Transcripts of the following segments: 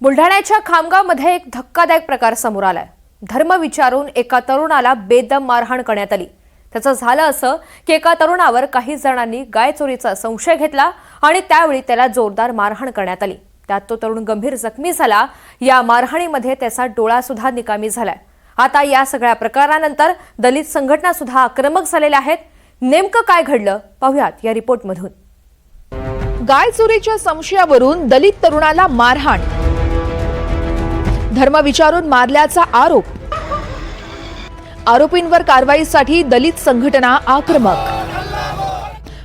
बुलढाण्याच्या खामगावमध्ये एक धक्कादायक प्रकार समोर आलाय. धर्म विचारून एका तरुणाला बेदम मारहाण करण्यात आली. त्याचं झालं असं की एका तरुणावर काही जणांनी गाय चोरीचा संशय घेतला आणि त्यावेळी त्याला जोरदार मारहाण करण्यात आली. त्यात तो तरुण गंभीर जखमी झाला. या मारहाणीमध्ये त्याचा डोळा सुद्धा निकामी झालाय. आता या सगळ्या प्रकारानंतर दलित संघटना सुद्धा आक्रमक झालेल्या आहेत. नेमकं काय घडलं पाहुयात या रिपोर्टमधून. गाय चोरीच्या संशयावरून दलित तरुणाला मारहाण धर्म विचारून मारल्याचा आरोप. आरोपींवर कारवाईसाठी दलित संघटना आक्रमक.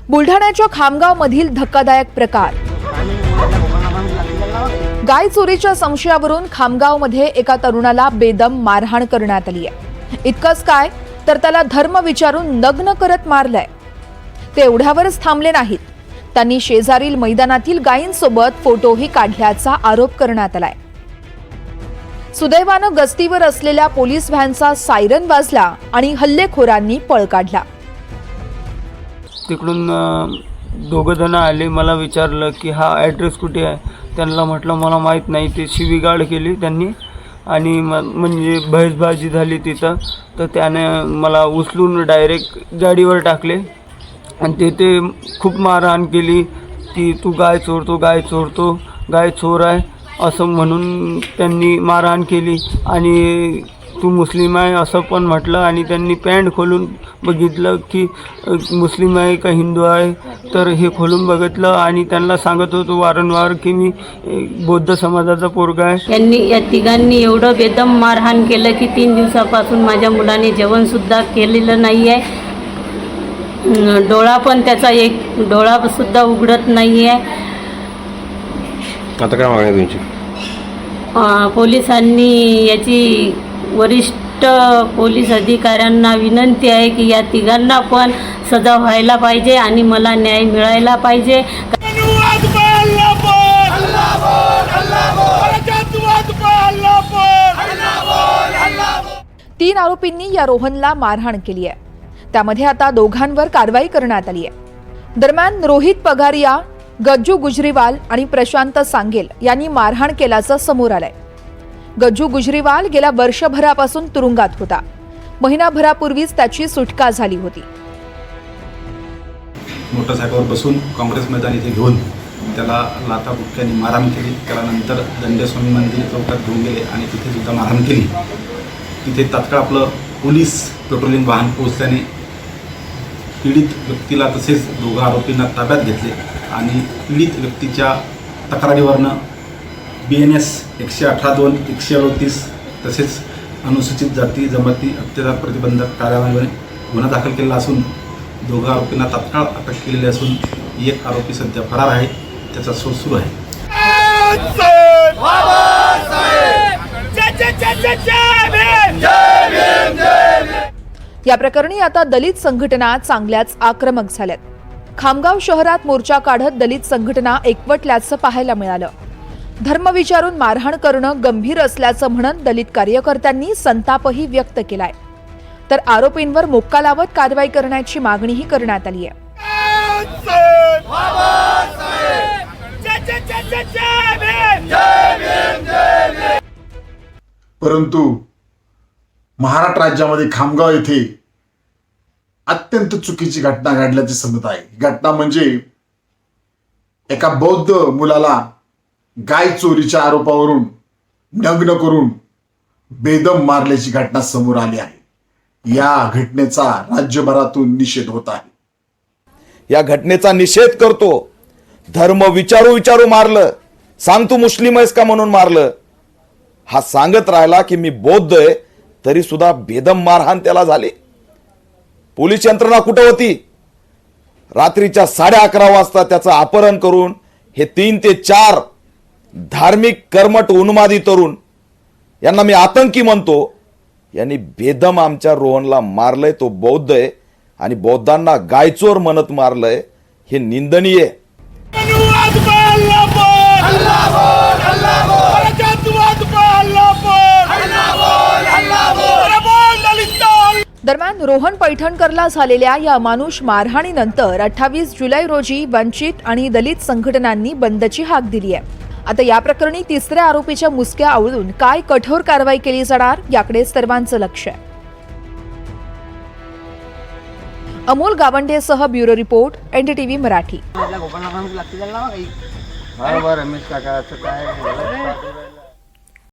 बुलढाण्याच्या खामगाव मधील धक्कादायक प्रकार. गाय चोरीच्या संशयावरून खामगावमध्ये एका तरुणाला बेदम मारहाण करण्यात आली आहे इतकंच काय तर त्याला धर्म विचारून नग्न करत मारलंय. ते एवढ्यावरच थांबले नाहीत. त्यांनी शेजारील मैदानातील गायींसोबत फोटोही काढल्याचा आरोप करण्यात आलाय. सुदैवानं गस्तीवर असलेल्या पोलीस व्हॅनचा सायरन वाजला आणि हल्लेखोरांनी पळ काढला. तिकडून दोघं जण आले. मला विचारलं की हा ॲड्रेस कुठे आहे? त्यांना म्हटलं मला माहीत नाही. ते शिवीगाळ केली त्यांनी आणि म म्हणजे बहसबाजी झाली तिथं. तर त्याने मला उचलून डायरेक्ट गाडीवर टाकले आणि तिथे खूप मारहाण केली की तू गाय चोरतो गाय चोरतो गाय चोर आहे. असं म्हणून त्यांनी मारहाण केली. आणि तू मुस्लिम आहे असं पण म्हटलं आणि त्यांनी पॅन्ट खोलून बघितलं की मुस्लिम आहे का हिंदू आहे? तर हे खोलून बघितलं आणि त्यांना सांगत होतो वारंवार की मी बौद्ध समाजाचा पोरगा आहे. त्यांनी या तिघांनी एवढं बेदम मारहाण केलं की तीन दिवसापासून माझ्या मुलाने जेवणसुद्धा केलेलं नाही आहे. डोळा पण त्याचा एक डोळासुद्धा उघडत नाही आहे. आता काय मागणी आहे तुमची. अं, पोलिसांनी याची वरिष्ठ पोलीस अधिकाऱ्यांना विनंती आहे की या तिघांना पण सजा व्हायला पाहिजे आणि मला न्याय मिळायला पाहिजे. धन्यवाद अल्लाह अल्लाह अल्लाह तीन आरोपींनी या रोहनला मारहाण केली आहे. त्यामध्ये आता दोघांवर कारवाई करण्यात आली आहे. दरम्यान रोहित पगारिया गज्जू गुजरीवाल आणि प्रशांत सांगेल यांनी मारहाण केल्याचं समोर आलंय. गज्जू गुजरीवाल गेल्या वर्षभरापासून तुरुंगात होता. महिनाभरापूर्वीच त्याची सुटका झाली होती. मोटरसायकलवर बसून काँग्रेस मैदान इथे घेऊन त्याला लाथा बुक्क्यांनी मारहाण केली. त्याला नंतर दंडेस्वामी मंदिर चौकात घेऊन गेले आणि तिथे सुद्धा मारहाण केली. तिथे तात्काळ आपलं पोलीस पेट्रोलिंग वाहन पोहोचल्याने पीडित व्यक्तीला तसेच दोघा आरोपींना ताब्यात घेतले. आणि पीडित व्यक्तीच्या तक्रारीवरनं बी एन एस एकशे अठरा दोन एकशे अडतीस तसेच अनुसूचित जाती जमाती अत्याचार प्रतिबंधक कार्यालयाने गुन्हा दाखल केलेला असून दोघं आरोपींना तात्काळ अटक केलेली असून एक आरोपी सध्या फरार आहे त्याचा शोध सुरू आहे. या प्रकरणी आता दलित संघटना चांगल्याच आक्रमक झाल्यात. खामगाव शहरात मोर्चा काढत दलित संघटना एकवटल्याचं पाहायला मिळालं. धर्म विचारून मारहाण करणं गंभीर असल्याचं म्हणत दलित कार्यकर्त्यांनी संतापही व्यक्त केलाय. तर आरोपींवर मोक्का लावत कारवाई करण्याची मागणीही करण्यात आली आहे परंतु महाराष्ट्र राज्यामध्ये खामगाव येथे अत्यंत चुकीची घटना घडल्याचे समजत आहे. घटना म्हणजे एका बौद्ध मुलाला गाय चोरीच्या आरोपावरून नग्न करून बेदम मारल्याची घटना समोर आली आहे. या घटनेचा राज्यभरातून निषेध होत आहे. या घटनेचा निषेध करतो. धर्म विचारू विचारू मारलं. सांग तू मुस्लिम आहेस का म्हणून मारलं. हा सांगत राहिला की मी बौद्ध आहे तरी सुद्धा बेदम मारहाण त्याला झाले. पोलीस यंत्रणा कुठं होती? रात्रीच्या साडे अकरा वाजता त्याचं अपहरण करून हे तीन ते चार धार्मिक कर्मट उन्मादी तरुण यांना मी आतंकी म्हणतो यांनी बेदम आमच्या रोहनला मारलंय तो बौद्ध आहे आणि बौद्धांना गायचोर म्हणत मारलंय हे निंदनीय रोहन पैठणकरला झालेल्या या अमानुष मारहाणीनंतर अठ्ठावीस जुलै रोजी वंचित आणि दलित संघटनांनी बंदची हाक दिली आहे. आता या प्रकरणी तिसऱ्या आरोपीच्या मुसक्या आवळून काय कठोर कारवाई केली जाणार याकडे सर्वांचं लक्ष आहे. अमोल गावंडेसह ब्युरो रिपोर्ट एनडीटीव्ही मराठी.